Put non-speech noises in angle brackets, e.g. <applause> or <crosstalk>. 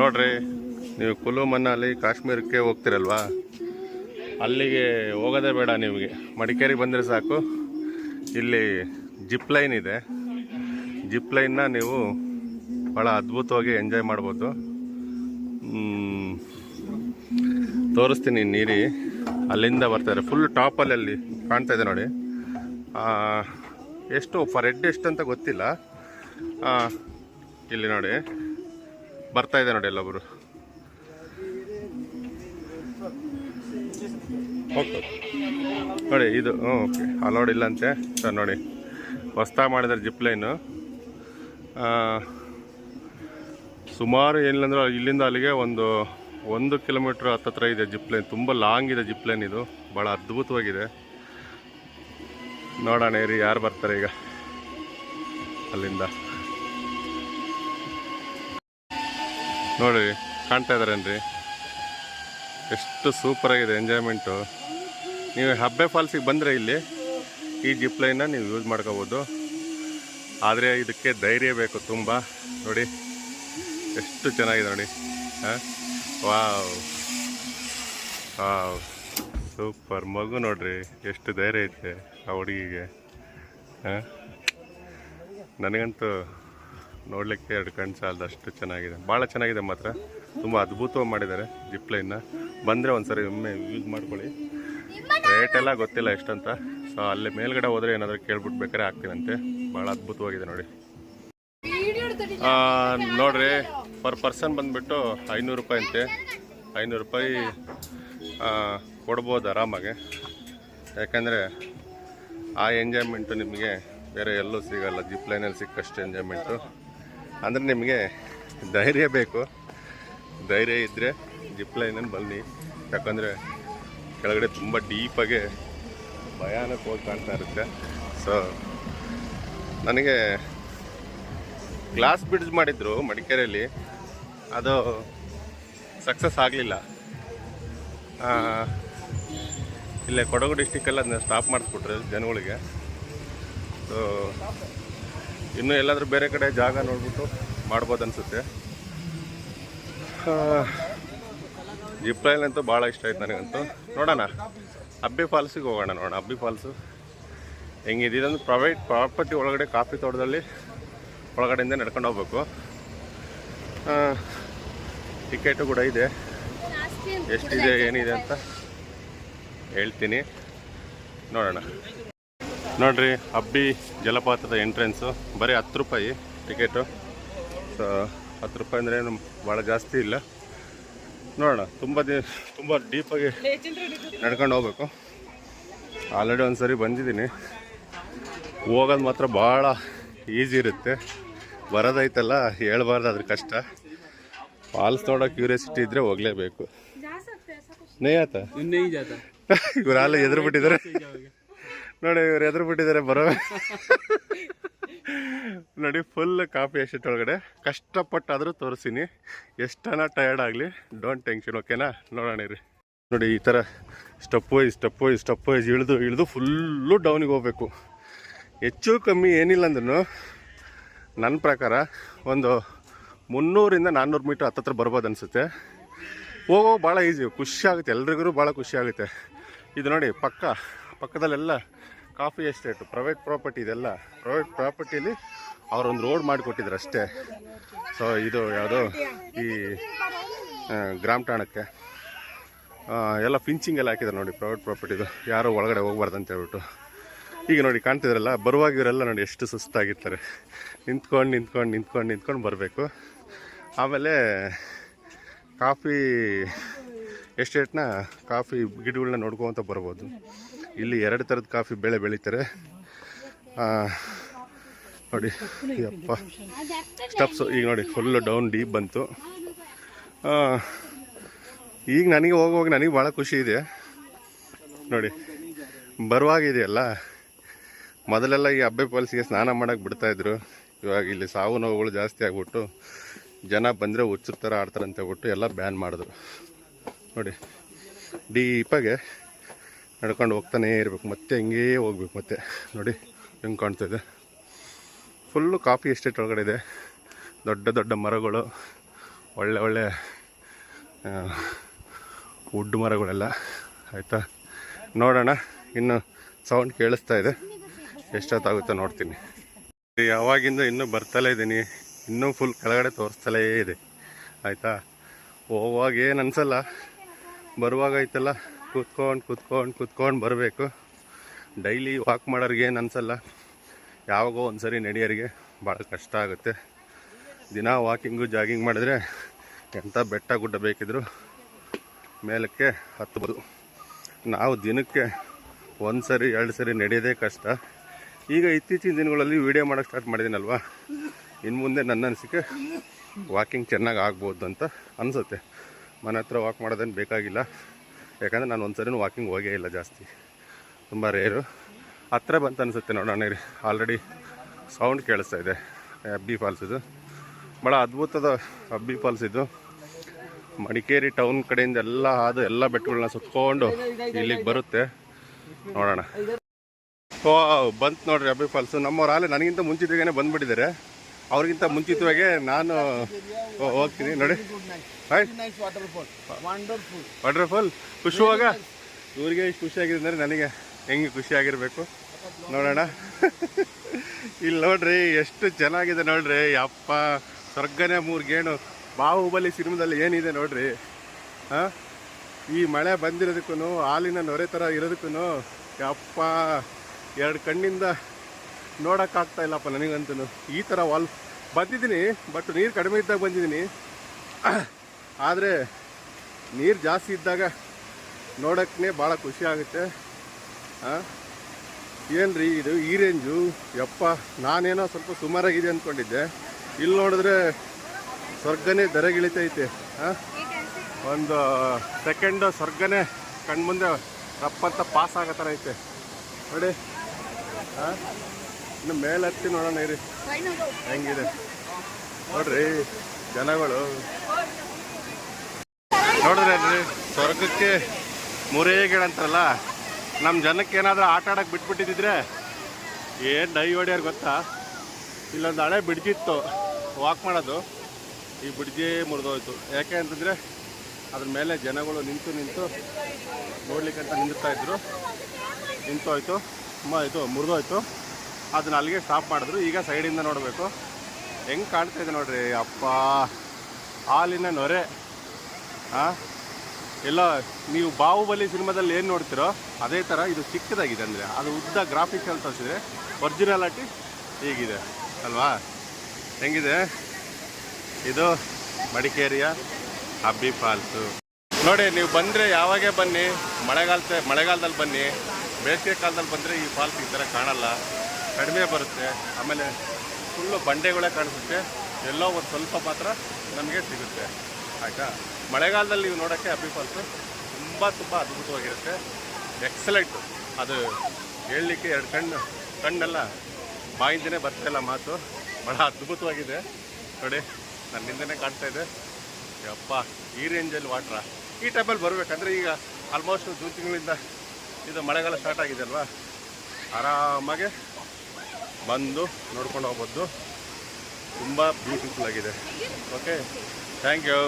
ನೋಡ್ರಿ, ನೀವು ಕುಲು ಮನಾಲಿ ಕಾಶ್ಮೀರಕ್ಕೆ ಹೋಗ್ತಿರಲ್ವಾ? ಅಲ್ಲಿಗೆ ಹೋಗೋದೇ ಬೇಡ ನಿಮಗೆ. ಮಡಿಕೇರಿಗೆ ಬಂದರೆ ಸಾಕು. ಇಲ್ಲಿ ಜಿಪ್ ಲೈನ್ ಇದೆ. ಜಿಪ್ ಲೈನ್ನ ನೀವು ಭಾಳ ಅದ್ಭುತವಾಗಿ ಎಂಜಾಯ್ ಮಾಡ್ಬೋದು. ತೋರಿಸ್ತೀನಿ ನೀರಿ. ಅಲ್ಲಿಂದ ಬರ್ತಾರೆ. ಫುಲ್ ಟಾಪಲ್ಲಿ ಅಲ್ಲಿ ಕಾಣ್ತಾ ಇದೆ ನೋಡಿ. ಎಷ್ಟು ಫರ್ ಹೆಡ್ ಎಷ್ಟು ಅಂತ ಗೊತ್ತಿಲ್ಲ. ಇಲ್ಲಿ ನೋಡಿ. ಬರ್ತಾ ಇದೆ ನೋಡಿ ಎಲ್ಲೊಬ್ರು. ಓಕೆ. ನೋಡಿ, ಇದು ಹ್ಞೂ ಓಕೆ. ಅಲೋಡ್ ಇಲ್ಲಂತೆ. ಸರ್, ನೋಡಿ. ಹೊಸ್ತಾ ಮಾಡಿದ್ದಾರೆ ಜಿಪ್ಲೈನು ಸುಮಾರು ಏನಿಲ್ಲಂದ್ರೆ ಇಲ್ಲಿಂದ ಅಲ್ಲಿಗೆ ಒಂದು ಒಂದು ಕಿಲೋಮೀಟ್ರ್ ಹತ್ತತ್ರ ಇದೆ ಜಿಪ್ಲೈನ್ ತುಂಬ ಲಾಂಗ್ ಇದೆ ಜಿಪ್ಲೈನ್ ಇದು. ಭಾಳ ಅದ್ಭುತವಾಗಿದೆ. ನೋಡೋಣ, ಇರಿ, ಯಾರು ಬರ್ತಾರೆ ಈಗ ಅಲ್ಲಿಂದ. ನೋಡಿ ಕಾಣ್ತಾ ಇದಾರೇನ್ರಿ ಎಷ್ಟು ಸೂಪರ್ ಆಗಿದೆ ಎಂಜಾಯ್ಮೆಂಟು ನೀವು ಹಬ್ಬೆ ಫಾಲ್ಸಿಗೆ ಬಂದರೆ ಇಲ್ಲಿ, ಈ ಜಿಪ್ ಲೈನ್ನ ನೀವು ಯೂಸ್ ಮಾಡ್ಕೋಬೋದು. ಆದರೆ ಇದಕ್ಕೆ ಧೈರ್ಯ ಬೇಕು ತುಂಬ. ನೋಡಿ, ಎಷ್ಟು ಚೆನ್ನಾಗಿದೆ ನೋಡಿ. ಹಾಂ? ವಾವ್. ವಾವ್. ಸೂಪರ್ ಮಗು ನೋಡ್ರಿ, ಎಷ್ಟು ಧೈರ್ಯ ಐತೆ ಆ ಹುಡುಗಿಗೆ. ಹಾಂ? ನನಗಂತೂ ನೋಡಲಿಕ್ಕೆ ಎರಡು ಕಣ್ಣು ಸಾಲದು ಅಷ್ಟು ಚೆನ್ನಾಗಿದೆ. ಭಾಳ ಚೆನ್ನಾಗಿದೆ ಮಾತ್ರ. ತುಂಬ ಅದ್ಭುತವಾಗಿ ಮಾಡಿದ್ದಾರೆ ಜಿಪ್ಲೈನ್ನ ಬಂದರೆ ಒಂದು ಸರಿ ಒಮ್ಮೆ ಯೂಸ್ ಮಾಡ್ಕೊಳ್ಳಿ. ರೇಟ್ ಎಲ್ಲ ಗೊತ್ತಿಲ್ಲ ಎಷ್ಟಂತ. ಸೊ ಅಲ್ಲಿ ಮೇಲ್ಗಡೆ ಹೋದರೆ ಏನಾದರೂ ಕೇಳ್ಬಿಟ್ಟು ಬೇಕಾದ್ರೆ ಆಗ್ತೀನಂತೆ ಭಾಳ ಅದ್ಭುತವಾಗಿದೆ ನೋಡಿ. ನೋಡ್ರಿ ಪರ್ ಪರ್ಸನ್ ಬಂದುಬಿಟ್ಟು ಐನೂರು ರೂಪಾಯಿ ಅಂತೆ. ಐನೂರು ರೂಪಾಯಿ ಕೊಡ್ಬೋದು ಆರಾಮಾಗಿ. ಯಾಕಂದರೆ ಆ ಎಂಜಾಯ್ಮೆಂಟು ನಿಮಗೆ ಬೇರೆ ಎಲ್ಲೂ ಸಿಗಲ್ಲ. ಜಿಪ್ ಲೈನಲ್ಲಿ ಸಿಕ್ಕಷ್ಟು ಎಂಜಾಯ್ಮೆಂಟು ಅಂದರೆ ನಿಮಗೆ ಧೈರ್ಯ ಬೇಕು. ಧೈರ್ಯ ಇದ್ದರೆ ಜಿಪ್ ಲೈನಲ್ಲಿ ಬನ್ನಿ. ಯಾಕಂದರೆ ಕೆಳಗಡೆ ತುಂಬ ಡೀಪಾಗೆ ಭಯಾನಕವಾಗಿ ಕಾಣ್ತಾ ಇರುತ್ತೆ. ಸೊ ನನಗೆ ಗ್ಲಾಸ್ ಬ್ರಿಡ್ಜ್ ಮಾಡಿದ್ರು ಮಡಿಕೇರಿಯಲ್ಲಿ. ಅದು ಸಕ್ಸಸ್ ಆಗಲಿಲ್ಲ. ಇಲ್ಲೇ ಕೊಡಗು ಡಿಸ್ಟಿಕ್ಕಲ್ಲಿ ಅದನ್ನ ಸ್ಟಾಪ್ ಮಾಡಿಸ್ಬಿಟ್ರೆ ಜನಗಳಿಗೆ. ಸೊ ಇನ್ನು ಎಲ್ಲಾದರೂ ಬೇರೆ ಕಡೆ ಜಾಗ ನೋಡ್ಬಿಟ್ಟು ಮಾಡ್ಬೋದು ಅನಿಸುತ್ತೆ. ಜಿಪ್ ಲೈನ್ ಅಂತೂ ಭಾಳ ಇಷ್ಟ ಆಯ್ತು ನನಗಂತೂ. ನೋಡೋಣ. ಅಬ್ಬಿ ಫಾಲ್ಸಿಗೆ ಹೋಗೋಣ ನೋಡೋಣ. ಅಬ್ಬಿ ಫಾಲ್ಸು ಹೆಂಗಿದೆ? ಇದೊಂದು ಪ್ರೈವೇಟ್ ಪ್ರಾಪರ್ಟಿ ಒಳಗಡೆ ಕಾಫಿ ತೋಟದಲ್ಲಿ ಒಳಗಡೆಯಿಂದ ನಡ್ಕೊಂಡು ಹೋಗ್ಬೇಕು. ಟಿಕೆಟು ಕೂಡ ಇದೆ. ಎಷ್ಟಿದೆ ಏನಿದೆ ಅಂತ ಹೇಳ್ತೀನಿ. ನೋಡೋಣ. ನೋಡ್ರಿ ಅಬ್ಬಿ ಜಲಪಾತದ ಎಂಟ್ರೆನ್ಸು ಬರೀ ಹತ್ತು ರೂಪಾಯಿ ಟಿಕೆಟು ಸೊ ಹತ್ತು ರೂಪಾಯಿ ಅಂದರೆ ಭಾಳ ಜಾಸ್ತಿ ಇಲ್ಲ. ನೋಡೋಣ ತುಂಬ ದಿ ತುಂಬ ಡೀಪಾಗಿ ನಡ್ಕೊಂಡು ಹೋಗ್ಬೇಕು. ಆಲ್ರೆಡಿ ಒಂದು ಸರಿ ಬಂದಿದ್ದೀನಿ. ಹೋಗೋದು ಮಾತ್ರ ಭಾಳ ಈಸಿ ಇರುತ್ತೆ. ಬರೋದೈತಲ್ಲ ಹೇಳ್ಬಾರ್ದು ಅದ್ರ ಕಷ್ಟ. ಫಾಲ್ಸ್ ನೋಡೋ ಕ್ಯೂರಿಯಾಸಿಟಿ ಇದ್ದರೆ ಹೋಗಲೇಬೇಕು. ನೇ ಆತ ಎದುರು ಬಿಟ್ಟಿದ್ದಾರೆ ನೋಡಿ, ಇವ್ರು ಎದುರು ಬಿಟ್ಟಿದ್ದಾರೆ, ಬರೋ ನೋಡಿ ಫುಲ್ ಕಾಫಿ ಎಷ್ಟು ಒಳಗಡೆ. ಕಷ್ಟಪಟ್ಟಾದರೂ ತೋರಿಸ್ತೀನಿ. ಎಷ್ಟನ ಟಯರ್ಡ್ ಆಗಲಿ ಡೋಂಟ್ ಟೆನ್ಷನ್ ಓಕೆನಾ ನೋಡೋಣ ಇರಿ. ನೋಡಿ, ಈ ಥರ step wise step wise step wise ಇಳಿದು ಇಳಿದು ಫುಲ್ಲು ಡೌನಿಗೆ ಹೋಗ್ಬೇಕು. ಹೆಚ್ಚು ಕಮ್ಮಿ ಏನಿಲ್ಲ ಅಂದ್ರೂ ನನ್ನ ಪ್ರಕಾರ ಒಂದು ಮುನ್ನೂರಿಂದ ನಾನ್ನೂರು ಮೀಟ್ರ್ ಹತ್ತತ್ರ ಬರ್ಬೋದು ಅನಿಸುತ್ತೆ. ಹೋಗೋ ಭಾಳ ಈಸಿ ಖುಷಿ ಆಗುತ್ತೆ. ಎಲ್ರಿಗೂ ಭಾಳ ಖುಷಿ ಆಗುತ್ತೆ. ಇದು ನೋಡಿ, ಪಕ್ಕ. ಪಕ್ಕದಲ್ಲೆಲ್ಲ ಕಾಫಿ ಎಸ್ಟೇಟು ಪ್ರೈವೇಟ್ ಪ್ರಾಪರ್ಟಿ ಇದೆಲ್ಲ. ಪ್ರೈವೇಟ್ ಪ್ರಾಪರ್ಟಿಲಿ ಅವರೊಂದು ರೋಡ್ ಮಾಡಿಕೊಟ್ಟಿದ್ರು ಅಷ್ಟೇ. ಸೊ ಇದು ಯಾವುದೋ ಈ ಗ್ರಾಮ ಠಾಣಕ್ಕೆ. ಎಲ್ಲ ಫಿಂಚಿಂಗ್ ಎಲ್ಲ ಹಾಕಿದ್ದಾರೆ ನೋಡಿ ಪ್ರೈವೇಟ್ ಪ್ರಾಪರ್ಟಿದು ಯಾರು ಒಳಗಡೆ ಹೋಗ್ಬಾರ್ದು ಅಂತ ಹೇಳ್ಬಿಟ್ಟು. ಈಗ ನೋಡಿ ಕಾಣ್ತಿದ್ರಲ್ಲ, ಬರುವಾಗ ಇವರೆಲ್ಲ ನೋಡಿ ಎಷ್ಟು ಸುಸ್ತಾಗಿರ್ತಾರೆ. ನಿಂತ್ಕೊಂಡು ನಿಂತ್ಕೊಂಡು ನಿಂತ್ಕೊಂಡು ನಿಂತ್ಕೊಂಡು ಬರಬೇಕು. ಆಮೇಲೆ ಕಾಫಿ ಎಸ್ಟೇಟ್ನ ಕಾಫಿ ಗಿಡಗಳನ್ನ ನೋಡ್ಕೊತ ಬರ್ಬೋದು. ಇಲ್ಲಿ ಎರಡು ಥರದ ಕಾಫಿ ಬೆಳೆ ಬೆಳೀತಾರೆ. ನೋಡಿ, ಯಪ್ಪ. ಸ್ಟೆಪ್ಸು ಈಗ ನೋಡಿ ಫುಲ್ಲು ಡೌನ್ ಡೀಪ್ ಬಂತು. ಈಗ ನನಗೆ ಹೋಗುವಾಗ ನನಗೆ ಭಾಳ ಖುಷಿ ಇದೆ. ನೋಡಿ, ಬರುವಾಗಿದೆಯಲ್ಲ, ಮೊದಲೆಲ್ಲ ಈ ಹಬ್ಬೆ ಪಾಲ್ಸಿಗೆ ಸ್ನಾನ ಮಾಡೋಕೆ ಬಿಡ್ತಾಯಿದ್ರು ಇವಾಗ ಇಲ್ಲಿ ಸಾವು ನೋವುಗಳು ಜಾಸ್ತಿ ಆಗ್ಬಿಟ್ಟು, ಜನ ಬಂದರೆ ಹುಚ್ಚರ ಥರ ಆಡ್ತಾರೆ ಅಂತ ಹೇಳ್ಬಿಟ್ಟು ಎಲ್ಲ ಬ್ಯಾನ್ ಮಾಡಿದ್ರು. ನೋಡಿ ಡೀಪಾಗೆ ನಡ್ಕೊಂಡು ಹೋಗ್ತಾನೇ ಇರಬೇಕು. ಮತ್ತೆ ಹಿಂಗೇ ಹೋಗ್ಬೇಕು ಮತ್ತೆ. ನೋಡಿ, ಹೆಂಗೆ ಕಾಣ್ತಿದೆ ಫುಲ್ಲು ಕಾಫಿ ಎಸ್ಟೇಟ್ ಒಳಗಡೆ ಇದೆ. ದೊಡ್ಡ ದೊಡ್ಡ ಮರಗಳು, ಒಳ್ಳೆ ಒಳ್ಳೆ ವುಡ್ ಮರಗಳೆಲ್ಲ. ಆಯಿತಾ? ನೋಡೋಣ. ಇನ್ನು ಸೌಂಡ್ ಕೇಳಿಸ್ತಾ ಇದೆ. ಎಷ್ಟೊತ್ತಾಗುತ್ತೆ ನೋಡ್ತೀನಿ. ಯಾವಾಗಿಂದ ಇನ್ನೂ ಬರ್ತಲೇ ಇದ್ದೀನಿ ಇನ್ನೂ ಫುಲ್ ಕೆಳಗಡೆ ತೋರಿಸ್ತಲೇ ಇದೆ. ಆಯಿತಾ? ಹೋಗುವಾಗ ಏನು ಅನಿಸಲ್ಲ. ಬರುವಾಗ ಐತಲ್ಲ. ಕೂತ್ಕೊಂಡು ಕೂತ್ಕೊಂಡು ಕೂತ್ಕೊಂಡು ಬರಬೇಕು. ಡೈಲಿ ವಾಕ್ ಮಾಡೋರಿಗೆ ಏನು ಅನಿಸಲ್ಲ. ಯಾವಾಗೋ ಒಂದು ಸರಿ ನಡೆಯೋರಿಗೆ ಭಾಳ ಕಷ್ಟ ಆಗುತ್ತೆ. ದಿನ ವಾಕಿಂಗು ಜಾಗಿಂಗ್ ಮಾಡಿದ್ರೆ ಎಂಥ ಬೆಟ್ಟ ಗುಡ್ಡ ಬೇಕಿದ್ರು ಮೇಲಕ್ಕೆ ಹತ್ಬೋದು. ನಾವು ದಿನಕ್ಕೆ ಒಂದು ಸರಿ ಎರಡು ಸರಿ ನಡೆಯೋದೇ ಕಷ್ಟ. ಈಗ ಇತ್ತೀಚಿನ ದಿನಗಳಲ್ಲಿ ವೀಡಿಯೋ ಮಾಡೋಕೆ ಸ್ಟಾರ್ಟ್ ಮಾಡಿದ್ದೀನಲ್ವಾ ಇನ್ನು ಮುಂದೆ ನನ್ನ ಅನಿಸಿಕೆ ವಾಕಿಂಗ್ ಚೆನ್ನಾಗಿ ಆಗ್ಬೋದು ಅಂತ ಅನಿಸುತ್ತೆ. ಮನೆ ಹತ್ರ ವಾಕ್ ಮಾಡೋದೇನು ಬೇಕಾಗಿಲ್ಲ. ಯಾಕಂದರೆ ನಾನು ಒಂದು ಸರಿನೂ ವಾಕಿಂಗ್ ಹೋಗೇ ಇಲ್ಲ ಜಾಸ್ತಿ. ತುಂಬ ರೇರು ಹತ್ರ ಬಂತ ಅನಿಸುತ್ತೆ ನೋಡೋಣ ರೀ ಆಲ್ರೆಡಿ ಸೌಂಡ್ ಕೇಳಿಸ್ತಾ ಇದೆ. ಅಬ್ಬಿ ಫಾಲ್ಸ್ ಇದು. ಭಾಳ ಅದ್ಭುತದ ಅಬ್ಬಿ ಫಾಲ್ಸ್ ಇದು. ಮಡಿಕೇರಿ ಟೌನ್ ಕಡೆಯಿಂದ ಎಲ್ಲ ಆದ ಎಲ್ಲ ಬೆಟ್ಟಗಳನ್ನ ಸುತ್ಕೊಂಡು ಇಲ್ಲಿಗೆ ಬರುತ್ತೆ. ನೋಡೋಣ. ಓ ಬಂತು ನೋಡ್ರಿ ಅಬ್ಬಿ ಫಾಲ್ಸು ನಮ್ಮವ್ರು ಆಲೆ ನನಗಿಂತ ಮುಂಚಿತವಾಗೇ ಬಂದ್ಬಿಟ್ಟಿದ್ದಾರೆ. ಅವ್ರಿಗಿಂತ ಮುಂಚಿತವಾಗೆ ನಾನು ಹೋಗ್ತೀನಿ, ನೋಡಿ. ವಾಟರ್ಫಾಲ್ ಖುಷಿವಾಗ? ಇವ್ರಿಗೆ ಇಷ್ಟು ಖುಷಿಯಾಗಿದೆ ಅಂದರೆ ನನಗೆ ಹೆಂಗೆ ಖುಷಿಯಾಗಿರಬೇಕು? ನೋಡೋಣ. ಇಲ್ಲಿ ನೋಡ್ರಿ, ಎಷ್ಟು ಚೆನ್ನಾಗಿದೆ ನೋಡ್ರಿ. ಅಪ್ಪ ಸ್ವರ್ಗನೇ ಮೂರು ಗೇಣು ಬಾಹುಬಲಿ ಸಿನಿಮಾದಲ್ಲಿ ಏನಿದೆ ನೋಡ್ರಿ? ಹಾಂ? ಈ ಮಳೆ ಬಂದಿರೋದಕ್ಕೂ ಹಾಲಿನ ನೊರೆ ಥರ ಇರೋದಕ್ಕೂ ಅಪ್ಪ ಎರಡು ಕಣ್ಣಿಂದ ನೋಡೋಕ್ಕಾಗ್ತಾ ಇಲ್ಲಪ್ಪ ನನಗಂತೂ. ಈ ಥರ ವಾಲ್ ಬಂದಿದ್ದೀನಿ ಬಟ್ ನೀರು ಕಡಿಮೆ ಇದ್ದಾಗ ಬಂದಿದ್ದೀನಿ. <clears throat> ಆದರೆ ನೀರು ಜಾಸ್ತಿ ಇದ್ದಾಗ ನೋಡೋಕ್ಕೆ ಭಾಳ ಖುಷಿ ಆಗುತ್ತೆ. ಹಾಂ ಏನ್ರಿ ಇದು ಈ ರೇಂಜು? ಯಪ್ಪ, ನಾನೇನೋ ಸ್ವಲ್ಪ ಸುಮಾರಾಗಿದೆ ಅಂದ್ಕೊಂಡಿದ್ದೆ ಇಲ್ಲಿ ನೋಡಿದ್ರೆ ಸ್ವರ್ಗನೇ ದರಗಿಳಿತೈತೆ ಹಾಂ ಒಂದು ಸೆಕೆಂಡ್ ಸ್ವರ್ಗನೇ ಕಣ್ಮುಂದೆ ರಪ್ಪಂತ ಪಾಸ್ ಆಗೋ ಥರ ಐತೆ. ನೋಡಿ. ಹಾಂ ಇನ್ನು ಮೇಲೆ ಹತ್ತಿ ನೋಡೋಣ ಇರಿ. ಹೆಂಗಿದೆ? ನೋಡ್ರಿ, ಜನಗಳು. ನೋಡ್ರಿ ಸ್ವರ್ಗಕ್ಕೆ ಮೂರೇ ಗಿಡ ಅಂತಾರಲ್ಲ ನಮ್ಮ ಜನಕ್ಕೆ ಏನಾದರೂ ಆಟ ಆಡಕ್ಕೆ ಬಿಟ್ಬಿಟ್ಟಿದ್ರೆ ಏನು ಡೈ ಹೊಡ್ಯಾರ ಗೊತ್ತಾ? ಇಲ್ಲೊಂದು ಹಳೆ ಬಿಡ್ಜಿತ್ತು ವಾಕ್ ಮಾಡೋದು. ಈ ಬಿಡ್ಜಿ ಮುರಿದೋಯ್ತು. ಯಾಕೆ ಅಂತಂದರೆ ಅದ್ರ ಮೇಲೆ ಜನಗಳು ನಿಂತು ನಿಂತು ನೋಡ್ಲಿಕ್ಕೆ ಅಂತ ನಿಂದಿರ್ತಾ ಇದ್ರು. ನಿಂತೋಯ್ತು. ತುಂಬ ಇದು ಮುರಿದೋಯ್ತು. ಅದನ್ನ ಅಲ್ಲಿಗೆ ಸ್ಟಾಪ್ ಮಾಡಿದ್ರು. ಈಗ ಸೈಡಿಂದ ನೋಡಬೇಕು. ಹೆಂಗೆ ಕಾಣ್ತಾ ಇದೆ ನೋಡ್ರಿ. ಅಪ್ಪ, ಹಾಲಿನ ನೊರೆ. ಹಾಂ ಎಲ್ಲ, ನೀವು ಬಾಹುಬಲಿ ಸಿನಿಮಾದಲ್ಲಿ ಏನು ನೋಡ್ತೀರೋ, ಅದೇ ಥರ ಇದು ಚಿಕ್ಕದಾಗಿದೆ ಅಂದರೆ, ಅದು ಉದ್ದ ಗ್ರಾಫಿಕ್ಸ್ ಅಂತ ತೋರಿಸಿದ್ರೆ ಒರಿಜಿನಾಲಿಟಿ ಹೀಗಿದೆ. ಅಲ್ವಾ? ಹೆಂಗಿದೆ? ಇದು ಮಡಿಕೇರಿಯ ಅಬ್ಬಿ ಫಾಲ್ಸು. ನೋಡಿ, ನೀವು ಬಂದರೆ ಯಾವಾಗೇ ಬನ್ನಿ ಮಳೆಗಾಲ ಮಳೆಗಾಲದಲ್ಲಿ ಬನ್ನಿ, ಬೇಸಿಗೆ ಕಾಲದಲ್ಲಿ ಬಂದರೆ ಈ ಫಾಲ್ಸ್ ಈ ಥರ ಕಾಣಲ್ಲ. ಕಡಿಮೆ ಬರುತ್ತೆ. ಆಮೇಲೆ ಫುಲ್ಲು ಬಂಡೆಗಳೇ ಕಾಣಿಸುತ್ತೆ. ಎಲ್ಲೋ ಒಂದು ಸ್ವಲ್ಪ ಮಾತ್ರ ನಮಗೆ ಸಿಗುತ್ತೆ. ಆಯಿತಾ? ಮಳೆಗಾಲದಲ್ಲಿ ನೀವು ನೋಡೋಕ್ಕೆ ಅಬ್ಬಿ ಫಾಲ್ಸು ತುಂಬ ತುಂಬ ಅದ್ಭುತವಾಗಿರುತ್ತೆ. ಎಕ್ಸಲೆಂಟ್ ಅದು ಹೇಳಲಿಕ್ಕೆ ಎರಡು ಕಣ್ಣು, ಕಣ್ಣೆಲ್ಲ, ಬಾಯಿಂದನೇ ಬರ್ತಾಯಿಲ್ಲ ಮಾತು. ಭಾಳ ಅದ್ಭುತವಾಗಿದೆ. ನೋಡಿ, ನನ್ನಿಂದನೇ ಕಾಣ್ತಾ ಇದೆ. ಯಪ್ಪ, ಈ ರೇಂಜಲ್ಲಿ ವಾಟ್ರ ಈ ಟೈಮಲ್ಲಿ ಬರಬೇಕಂದ್ರೆ ಈಗ ಆಲ್ಮೋಸ್ಟ್ ಜೂನ್ ತಿಂಗಳಿಂದ ಇದು ಮಳೆಗಾಲ ಸ್ಟಾರ್ಟ್ ಆಗಿದೆ ಅಲ್ವಾ? ಆರಾಮಾಗೆ ಬಂದು ನೋಡ್ಕೊಂಡು ಹೋಗ್ಬೋದು. ತುಂಬ ಬ್ಯೂಟಿಫುಲ್ ಆಗಿದೆ. Okay thank you